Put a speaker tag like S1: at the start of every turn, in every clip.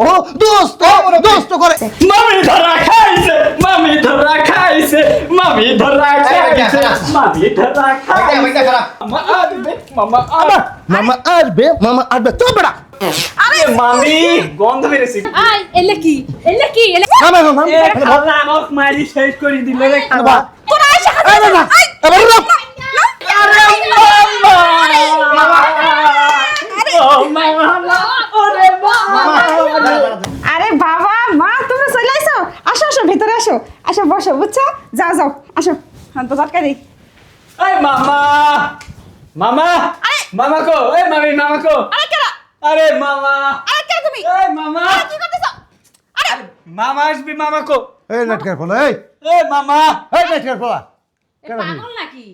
S1: ও দোস্ত দোস্ত করে।
S2: মামি ধরা খাইছে মামি ধরা খাইছে মামি ধরা খাইছে মামি ধরা খাইছে। মামা আসবে মামা
S1: মামা আসবে মামা আসবে। তো বেড়া
S2: আরে মামি গন্ধ বেরেছি
S3: আই এলে কি? এলে কি? এলে
S2: মারি শেষ করে দিল রে
S3: তোরা
S1: না না
S2: আরে মামা ও মামা ওরে মামা
S4: আরে বাবা মা তুমি চলে আসো আসো আসো ভেতরে আসো আসো বসো বুঝছ যাও যাও আসো হ্যাঁ তো ঝটকা দিই।
S2: এই মামা! মামা! মামা কো? এই মামি মামা কো?
S4: আরে কেডা
S2: আরে মামা!
S4: আরে কেডা তুমি?
S2: এই মামা!
S4: কি করতেছো? আরে!
S2: মামা আসবি মামা কো?
S1: এই নেটকার ফলা এই!
S2: এই মামা!
S1: এই নেটকার ফলা কেন
S3: পাগল নাকি?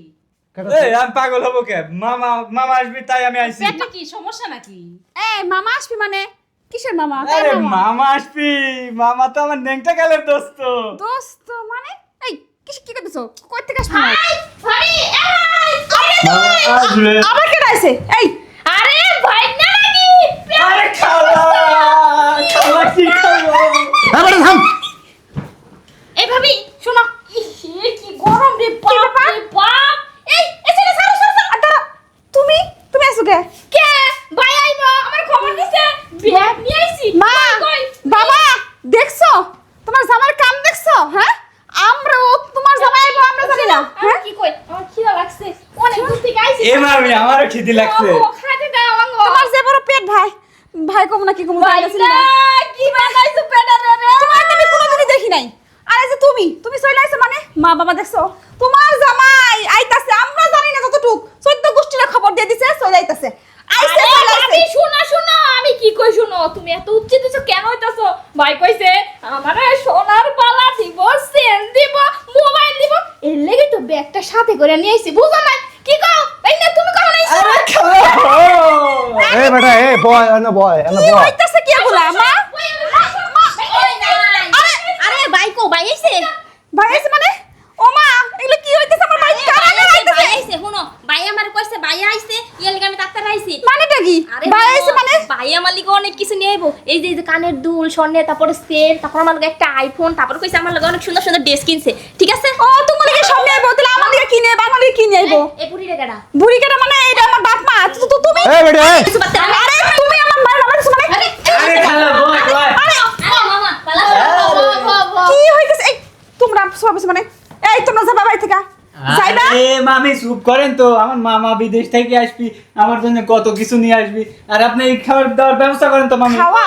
S2: এই আমি পাগল হব কে? মামা মামা আসবি তাই আমি আইছি।
S3: পেটে কি সমস্যা নাকি?
S4: এ মামা আসবি মানে? কিসের মামা?
S2: আরে
S4: মামা?
S2: মামা আসবি। মামা তো আমার নেংটা গেলের দোস্ত।
S4: দোস্ত মানে? কিস কি করতেছো? কই থেকে আসবি
S3: ভাই
S2: আসবে
S4: আবার কেডা আইছে এই!
S3: আরে ভাই না নাকি
S2: আরে খালা খালা কি খাব
S1: এবার থাম!
S3: এই ভাবি শোনো। ইহে, কি গরম রে বাপ রে বাপ! এই এসে সারো সারো সারো
S4: আর দাঁড়া তুমি? তুমি আসো কে?
S3: কে? ভাই আইবো আমার খবর দিছে। ব্যাগ নিয়ে আইছি।
S4: মা বাবা দেখছ? তোমার জামার কাম দেখছ হ্যাঁ আমরা ও তোমার জামাই আইবো আমরা জানি না হ্যাঁ
S3: কি কই আমার খিদা লাগছে অনেক দূর থেকে আইছি
S2: এ মামি আমারও খিদি লাগছে।
S3: খাইতে দাও আমাকে
S4: তোমার যে বড় পেট ভাই। ভাই কম না কি কম
S3: ভাই না কি বানাইছো পেটা রে
S4: তোমার আমি কোনোদিনই দেখি নাই। আরে যে তুমি তুমি চলে আইছো মানে? মা বাবা দেখছ? তোমার জামাই আইতাছে আমরা জানি না যতটুক। চোদ্দ গোষ্ঠীর খবর দিয়ে দিছে চলে আইতাছে। আইছে
S3: আরে
S4: চলে আইছে।
S3: শোনো শোনো আমি কি কই শোনো? তুমি এত উচ্চিত কেন হইতাছো? ভাই কইছে আমারে সোনার বালা দিব সেন দিব মোবাইল দিব। এর লেগে তো ব্যাগটা সাথে করে নিয়ে আইছি বুঝো না কি কও এই না তুমি কখন আইছো
S2: আরে খালা
S1: এই বেটা এই বয় এনে বয় এনে বয়
S4: হইতাছে কি বলা মা
S3: আরে আরে ভাই কো ভাই আইছে
S4: ভাই আইছে মানে ও মা এগুলো কি হইতাছে আমার ভাই কারা আইতাছে
S5: শুনো ভাই আমার কইছে ভাই আইছে ইয়েলগে আমি ডাক্তার আইছি
S4: মানেটা কি
S5: আরে
S4: আইছে মানে
S5: ভাই আমার লিগে অনেক কিছু নিয়ে আইবো এই যে এই যে কানের দুল স্বর্ণের তারপরে সেট তারপর আমার লগে একটা আইফোন তারপর কইছে আমার লগে অনেক সুন্দর সুন্দর ড্রেস কিনছে ঠিক আছে
S4: ও তোমার দিকে সামনে আইবো তাহলে আমার দিকে কিনে আইবো
S5: এই
S4: বুড়ি কেটা মানে এটা আমার বাপ মা তো তো তুমি
S1: এই বেটা এই
S5: কিছু বাদ দাও।
S4: আরে তুমি আমার মা আমার কিছু মানে
S2: আরে খালা বয় বয়
S5: আরে মামা পালা
S4: কি হইতাছে এই তোমরা সব মানে এই তোমরা যাবা বাড়ি থেকে
S2: আরে মামি চুপ করেন তো আমার মামা বিদেশ থেকে আসবি আমার জন্য কত কিছু নিয়ে আসবি আর আপনি এই খাবার দাবার ব্যবস্থা করেন তো মামি
S4: খাওয়া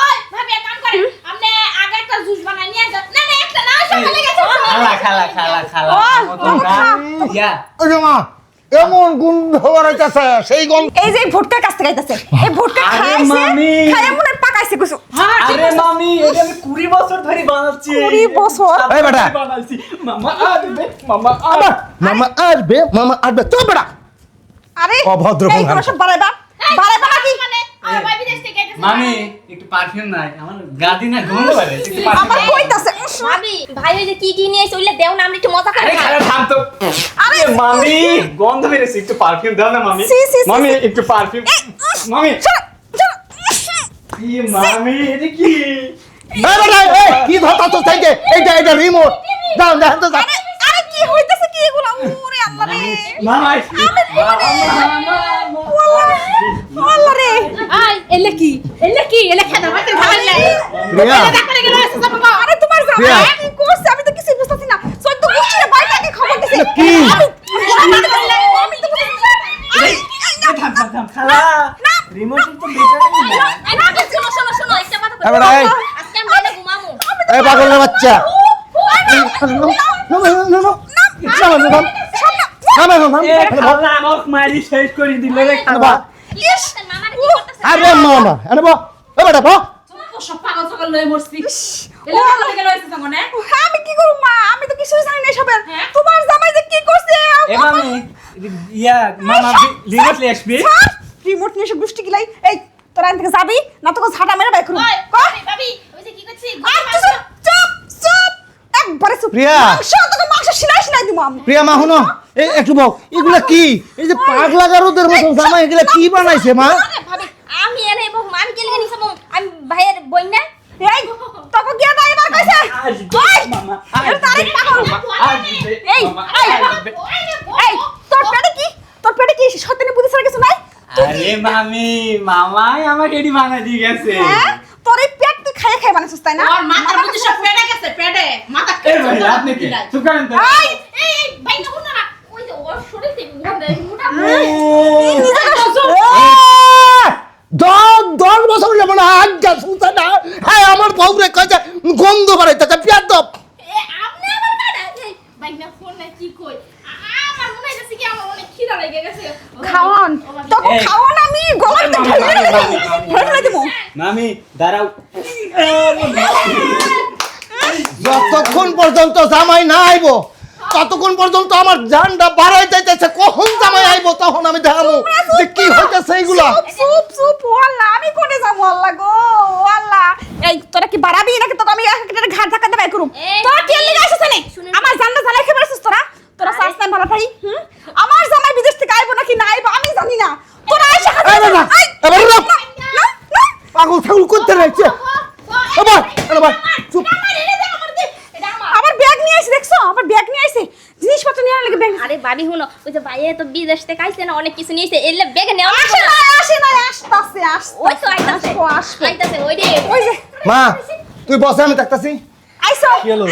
S3: ওই ভাবি কাম করেন আপনি আগে একটা জুস বানাই নিয়ে যান না না একটা না সকালে গেছে
S2: খালা খালা খালা খালা।
S4: ও, ও।
S2: ইয়া।
S1: যে মা এমন গন্ধ বাড়াইতেছে সেই গন্ধ।
S4: এই যে এই ভোটকার কাছ থেকে আইতাছে। এই ভোটকা খাইছে। খাইয়ে মনে পাকাইছে কিছু।
S2: আরে মামি এটা আমি কুড়ি বছর ধরে বানাচ্ছি।
S4: 20 বছর?
S1: এই বেটা।
S2: বানাচ্ছি মামা আসবে মামা আসবে।
S1: মামা আসবে মামা আসবে। তো বেড়া
S4: আরে
S1: অভদ্র কোন
S4: তোমরা সব বাড়াইবা? বাড়াইবা নাকি?
S3: মানে আমার ভাই বিদেশ থেকে আইতেছে
S2: মামি একটু পারফিউম নাই। আমার গাদি না গন্ধ একটু
S4: আমার কইতাছে
S5: ভাবি ভাই ওই যে কি কি নিয়ে আইছে দেও না আমরা একটু মজা করে
S2: আরে থাম তো।
S4: আরে,
S2: আরে মামি গন্ধ বেরেছে একটু পারফিউম দাও না মামি।
S4: সি, সি, সি,
S2: মামি একটু পারফিউম মামি। কি মামি এটা কি?
S1: বেটা এই কি ধরতাছ থেকে এইটা এটা রিমোট যাও যাও তো যাও
S4: আরে আরে কি হইতাছে কি এগুলো? ওরে আল্লাহ রে।
S2: মামা
S4: আল্লাহ রে
S3: আই এলে কি? এলে কি? এলে খেদা মাতে ভালো লাগে
S1: প্রিয়া
S3: ডাক্তারে গেলে এসে যাব গো।
S4: কি করছে আমি তো কিছু বুঝতাছি না চোদ্দ গোষ্ঠীর বাইরে কি খবর দিছে
S1: কি?
S4: আমি আমি তো আমি তো আরে,
S2: থাম থাম থাম খালা রিমোট তো বেচারি না
S5: এই শোনো শোনো শোনো একটা কথা
S1: এই
S5: আজকে আমি এনে ঘুমামু
S1: এই পাগলের বাচ্চা আরে মামা আরে বা বেটা বা
S3: সব পাগল লয়ে মরছি গেল
S4: আমি কি করব মা? আমি তো কিছুই জানি না এসবের।
S3: হ্যাঁ?
S4: তোমার জামাই যে কি করছে?
S2: এ ইয়া মামা রিমোট নিয়ে আসবি?
S4: রিমোট নিয়ে এসে গোষ্ঠী গিলাই। এই তোরা এখান থেকে যাবি না তোকে ঝাঁটা মেরে বাইক করুন
S3: ভাবি ভাবি ওই যে কি করছি?
S4: চুপ চুপ চুপ। একবারে চুপ।
S1: প্রিয়া।
S4: মাংস তোকে মাংস সিলাই সিলাই দিব আমি।
S1: প্রিয়া মা শুনো। এই একটু বউ এগুলা কি? এই যে পাগলা গারুদের মতো জামা এগুলা কি বানাইছে মা?
S5: ভাবি আমি এনে এবং আমি কে লিখে নিছাম? আমি ভাইয়ের বই না।
S2: বাবা
S4: গিয়া না এবার কইছে
S2: ওই এর তারিখ পাগল? এই
S3: এই
S4: তোর পেটে কি? তোর পেটে কি শয়তানি বুদ্ধি ছাড়া কিছু নাই?
S2: আরে মামি মামাই আমাকে এডি বানা গেছে।
S4: হ্যাঁ? তোর এই পেট তুই খাইয়ে খাই বানাছিস তাই না?
S6: ওর মাথার বুদ্ধি সব পেটে গেছে পেটে। মাথা
S2: এই ভাই আপনি কি? চুপ করেন তো।
S4: এই!
S3: এই ভাই না না ওই যে ওর শরীরে
S1: মুড়া দেয় মুড়া হয় আজ্ঞা শুনছে না হ্যাঁ আমার বউরে কয়েছে গন্ধ বাড়াইতেছে পেঁয়াজ
S3: এ আপনি আমার কাটা এই বাইকটা ফোন না কি কই? আ- আমার মনে হইছে কি আমার অনেক খিদা লেগে গেছে।
S4: খাওয়ান। তোকে খাওয়ান আমি গলাতে
S2: মামা,
S4: ঢেলে দেবো।
S2: মামা,
S4: দেবো।
S2: মামি দাঁড়াও।
S1: যতক্ষণ পর্যন্ত জামাই না আইব ততক্ষণ পর্যন্ত আমার জানটা বাড়াই যাইতেছে কখন জামাই আইব তখন আমি দেখাবো। যে কি হইতেছে এইগুলা?
S4: চুপ চুপ আল্লাহ আমি কোনে যাব আল্লাহ গো? আল্লাহ। এই তোরা কি বাড়াবি নাকি তোকে আমি একটা ঘাট ধাক্কা দেবাই করুম? তোরা কি এর লিগে আসছিস নে আমার জানটা জানাই খেয়ে বেড়াছিস তোরা? তোরা চাস না ভালো ভাই আমার জামাই বিদেশ থেকে আইবো নাকি না আইবো আমি জানি না। তোরা এসে হাতে।
S1: পাগল ছাগল করতে রয়েছে এবার এবার চুপ
S4: আবার ব্যাগ নিয়ে আইছে দেখছ আবার ব্যাগ নিয়ে আইছে জিনিসপত্র নিয়ে লাগে ব্যাগ
S5: আরে ভাবি হুনো ওই যে ভাইয়া তো বিদেশ থেকে আইছে না অনেক কিছু নিয়েছে এলে বেগে নেওয়া
S4: আসে না আসে না আসতাছে আসতাছে
S5: ওই তো আইতাছে আইতাছে ওই রে
S4: ওই যে
S1: মা তুই বসে আমি দেখতাছি হলো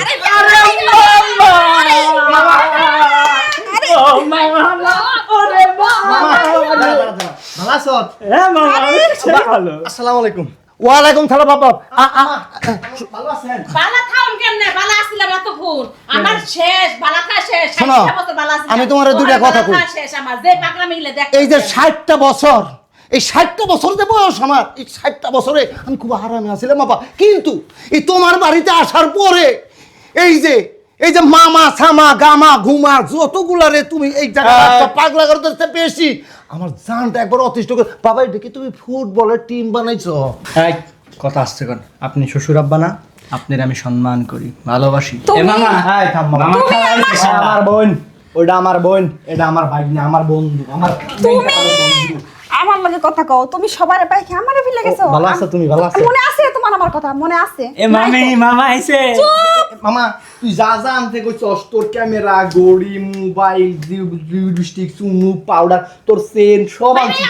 S5: আরে
S1: আসসালামু আলাইকুম ওয়ালাইকুম সালাম বাবা। আ- আ-
S2: ভালো আছেন?
S6: বালা খাওন কেমনে? বালা আসছিলাম এতক্ষণ। আমার শেষ বালা খা শেষ।
S1: শোনো,
S6: 60 বছর বালা আসছিলাম।
S1: আমি তোমারে দুইটা কথা কই।
S6: শেষ আমার। যে পাগলা মিলে দেখ।
S1: এই যে ষাটটা বছর এই ষাটটা বছর যে বয়স আমার এই ষাটটা বছরে আমি খুব আরামে আছিলাম বাবা। কিন্তু এই তোমার বাড়িতে আসার পরে এই যে এই যে মামা সামা গামা ঘুমা যতগুলা রে তুমি এই জায়গাটা পাগলা করে দিতে বেশি আমার জানটা একবার অতিষ্ঠ করে বাবা এটা কি তুমি ফুটবলের টিম বানাইছো?
S7: এই কথা আসছে কোন? আপনি শ্বশুর আব্বা না? আপনার আমি সম্মান করি ভালোবাসি।
S2: এ মামা
S7: এই থাম মামা।
S2: মামা
S7: আমার বোন ওটা আমার বোন এটা আমার ভাই না আমার বন্ধু আমার
S4: তুমি আমার কথা কও তুমি সবার পাই কি আমারে ভিলে গেছো?
S7: ভালো আছো তুমি, ভালো আছো?
S4: মনে আছে তোমার আমার কথা মনে আছে?
S2: এ মামি মামা আইছে।
S7: মামা তুই যা যা আনতে কইছস তোর ক্যামেরা গড়ি মোবাইল লিপস্টিক চুমু পাউডার তোর সেন সব আনছি।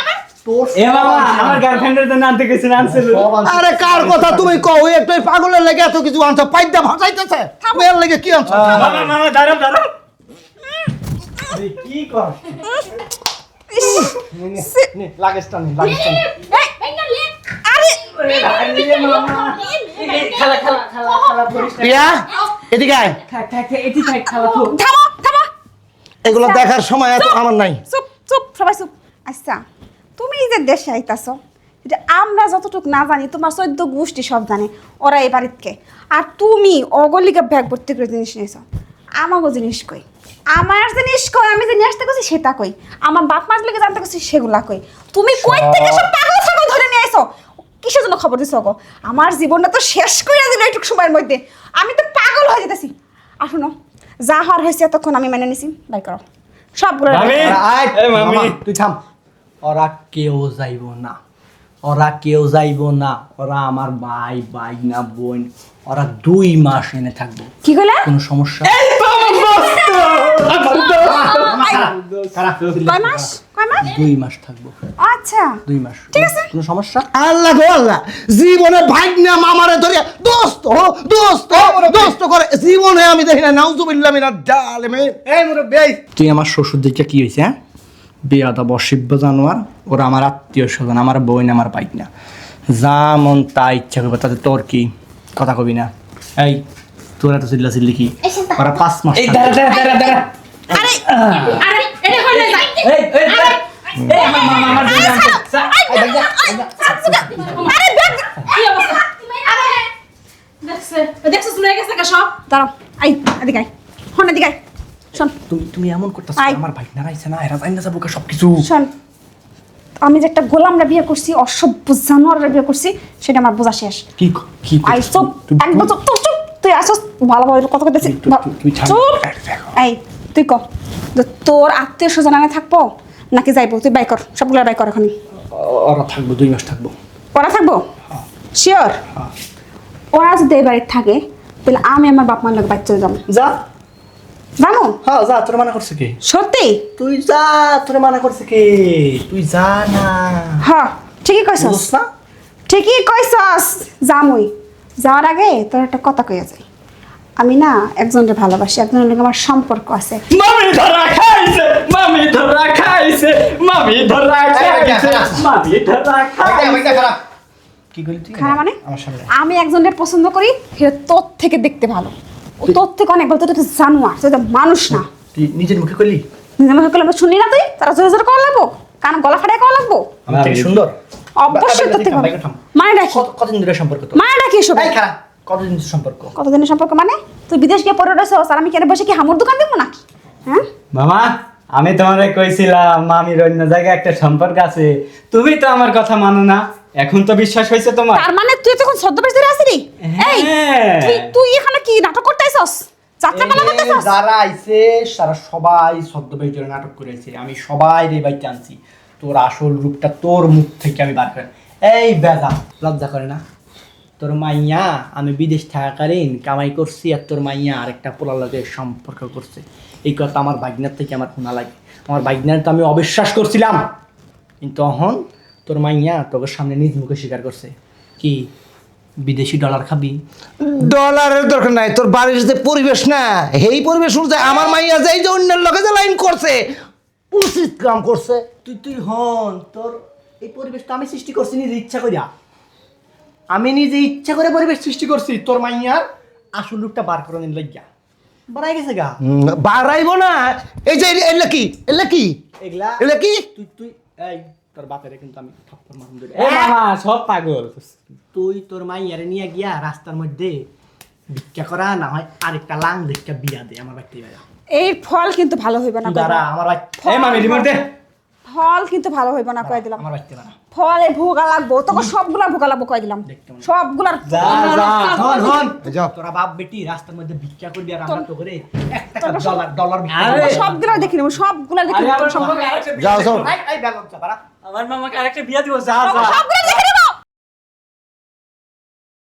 S7: তোর
S2: এ মামা আমার গার্লফ্রেন্ডের জন্য আনতে গেছেন আনছিল?
S1: আরে কার কথা তুমি কও? ওই একটা পাগলের লেগে এত কিছু আনছো পাইদা ভাসাইতেছে। এর লেগে কি আনছো?
S2: কি কর?
S4: ইস,
S7: নে লাগেজটা নে লাগেজটা
S4: আরে!
S2: খেলা খেলা খেলা খেলা
S1: প্রিয়া এদিকে আয়।
S2: থাক থাক থাক, এটি থাক খেলা তো
S4: থামো থামো।
S1: এগুলো দেখার সময় এত আমার নাই।
S4: চুপ চুপ সবাই চুপ। আচ্ছা তুমি যে দেশে আইতাছো এটা আমরা যতটুকু না জানি তোমার চোদ্দ গোষ্ঠী সব জানে ওরা এই বাড়িতে আর তুমি অগলিকা ব্যাগ ভর্তি করে জিনিস নিয়েছ। আমাগো জিনিস কই? আমার জিনিস কই আমি যে নিয়ে আসতে গেছি সেটা কই। আমার বাপ মার লেগে জানতে গেছি সেগুলা কই। তুমি কই থেকে সব পাগল ছাগল ধরে নিয়ে আইছো? কিসের জন্য খবর দিছো গো? আমার জীবনটা তো শেষ করে দিল এইটুকু সময়ের মধ্যে। আমি তো পাগল হয়ে যেতেছি। আর শোনো যা হওয়ার হয়েছে এতক্ষণ আমি মেনে নিছি। বাই করো। সবগুলো
S7: তুই থাম। ওরা কেউ যাইব না। ওরা কেউ যাইব না ওরা আমার ভাই ভাই না বোন ওরা দুই মাস এনে থাকব।
S4: কি কইলা?
S7: কোনো সমস্যা?
S4: কয় মাস? কয় মাস?
S7: দুই মাস থাকব।
S4: আচ্ছা।
S7: দুই মাস।
S4: ঠিক আছে।
S7: কোনো সমস্যা?
S1: আল্লাহ গো আল্লাহ! জীবনে ভাগ্না মামারে ধরে দোস্ত হো দোস্ত দোস্ত করে জীবনে আমি দেখি না নাউজুবিল্লাহ মিনাত জালেমে।
S7: এই মুরব্বি এই। তুই আমার শ্বশুর দিকটা কি হয়েছে হ্যাঁ? বেয়াদা বসিব্য জানোয়ার। ওরা আমার আত্মীয় স্বজন আমার বোন আমার বাইক না যা মন তা ইচ্ছা করবে তাতে তোর কি কথা কবি না। এই তোর এত চিল্লা চিল্লি কি? ওরা পাঁচ মাস
S2: এই দাঁড়া দাঁড়া দাঁড়া দাঁড়া।
S6: আরে আরে এটা হলে যায়
S2: এই এই দাঁড়া। এই আমার মামা আমার জন্য
S4: আরে ব্যাগ
S6: কি অবস্থা? আরে দেখছে দেখছে শুনে গেছে কা সব?
S4: দাঁড়াও। আই এদিকে আই হন এদিকে আই শোন।
S7: তুমি তুমি এমন করতেছ আমার ভাই না রাইছে না এরা জানি না যাব সব কিছু
S4: শোন। আমি যে একটা গোলামরা বিয়ে করছি অসভ্য জানোয়াররা বিয়ে করছি সেটা আমার বোঝা শেষ।
S7: কি কি
S4: আই? চুপ
S7: তুমি-
S4: একদম চুপ চুপ তুই আসস ভালোভাবে কথা কইতেছি।
S7: তুই- তুই- তুই থাম।
S4: চুপ। এই তুই ক? তোর আত্মীয় স্বজন আনে থাকব নাকি যাইবো? তুই বাই কর সবগুলো বাই কর এখনই।
S7: ওরা থাকব দুই মাস থাকব।
S4: ওরা থাকব? শিওর ওরা যদি এই বাড়িতে থাকে তাহলে আমি আমার বাপ মার লোক বাচ্চা চলে যাব।
S7: যা।
S4: জানো
S7: হ্যাঁ যা তোর মানা করছে কে
S4: সত্যি
S7: তুই যা তোর মানা করছে কে তুই যা না
S4: হ্যাঁ ঠিকই কইছস
S7: না
S4: ঠিকই কইছস জামুই যাওয়ার আগে তোর একটা কথা কইয়া যাই আমি না একজনকে ভালোবাসি একজনের লগে আমার সম্পর্ক আছে
S2: মামি ধরা খাইছে মামি ধরা খাইছে মামি ধরা খাইছে মামি ধরা খাইছে
S7: কি তুই
S4: খারাপ মানে
S7: আমার সামনে
S4: আমি একজনকে পছন্দ করি সে তোর থেকে দেখতে ভালো ও তোর থেকে অনেক ভালো তোর জানোয়ার মানুষ না।
S7: তুই নিজের মুখে করলি?
S4: নিজের মুখে করলে আমরা শুনি না তুই? তারা জোরে জোরে করা লাগবো? কান গলা ফাটাই করা লাগবো?
S7: আমার থেকে সুন্দর।
S4: অবশ্যই তোর থেকে মানে
S7: কতদিন ধরে সম্পর্ক তো
S4: মানে ডাকি এসব
S7: এই খারাপ কতদিন সম্পর্ক?
S4: কতদিনের সম্পর্ক মানে? তুই বিদেশ গিয়ে পরে রয়েছ আর আমি কেন বসে কি হামুর দোকান দেবো নাকি? হ্যাঁ?
S2: মামা আমি তোমারে কইছিলাম মামির অন্য জায়গায় একটা সম্পর্ক আছে। তুমি তো আমার কথা মানো না। এখন তো বিশ্বাস হয়েছে তোমার।
S4: তার মানে তুই তখন ছদ্মবেশ ধরে আসিনি এই
S2: হ্যাঁ।
S4: তুই তুই এখানে কি নাটক করতে আইছস যাত্রা পালা করতে
S7: এই
S4: আইছস
S7: যারা আইছে তারা সবাই ছদ্মবেশ ধরে নাটক করেছে আমি সবাই রে বাইতে আনছি তোর আসল রূপটা তোর মুখ থেকে আমি বার করে এই বেজা লজ্জা করে না? তোর মাইয়া আমি বিদেশ থাকাকালীন কামাই করছি আর তোর মাইয়া আরেকটা পোলার লগে সম্পর্ক করছে। এই কথা আমার বাইকনার থেকে আমার শোনা লাগে। আমার বাইকনার তো আমি অবিশ্বাস করছিলাম। কিন্তু অহন তোর মাইয়া তোকে সামনে নিজ মুখে স্বীকার করছে। কি বিদেশি ডলার খাবি?
S1: ডলারের দরকার নাই তোর বাড়ির যে পরিবেশ না এই পরিবেশ অনুযায়ী আমার মাইয়া যে যে অন্যের লগে যে লাইন করছে উচিত কাম করছে।
S7: তুই তুই হন তোর এই পরিবেশটা আমি সৃষ্টি করছি নিজে ইচ্ছা করিয়া আমি নিজে ইচ্ছা করে পরিবেশ সৃষ্টি করছি তোর মাইয়ার আসল রূপটা বার করে নিন লাগিয়া বাড়াই গেছে গা।
S1: বাড়াইবো না এই যে এলে কি? এলে কি?
S7: এগুলা
S1: কি?
S7: তুই তুই এই তোর বাপের কিন্তু আমি থাপ্পড়
S2: এ মামা সব পাগল।
S7: তুই তোর মাইয়ারে নিয়ে গিয়া রাস্তার মধ্যে ভিক্ষা করা না হয় আরেকটা লাং দেখা বিয়া দে আমার বাড়িতে। বেড়া
S4: এই ফল কিন্তু ভালো হইবে না
S7: দাঁড়া আমার বাড়ি
S2: এই মামি রিমোট দে।
S4: ফল কিন্তু ভালো হইব না কয়ে দিলাম।
S7: আমার
S4: ফলে ভোগা লাগবো তোকে সবগুলা ভোগা লাগবো কয়ে দিলাম। সবগুলার
S2: যা যা
S7: হন হন।
S1: যাও।
S7: তোরা বাপ বেটি রাস্তার মধ্যে ভিক্ষা করবি আর আমরা তো করে এক টাকা ডলার ডলার।
S4: সবগুলা দেখি নেব সবগুলা দেখি
S1: যাও যাও।
S2: আমার মামাকে আরেকটা বিয়া দিব। যা যা।
S4: সবগুলা দেখি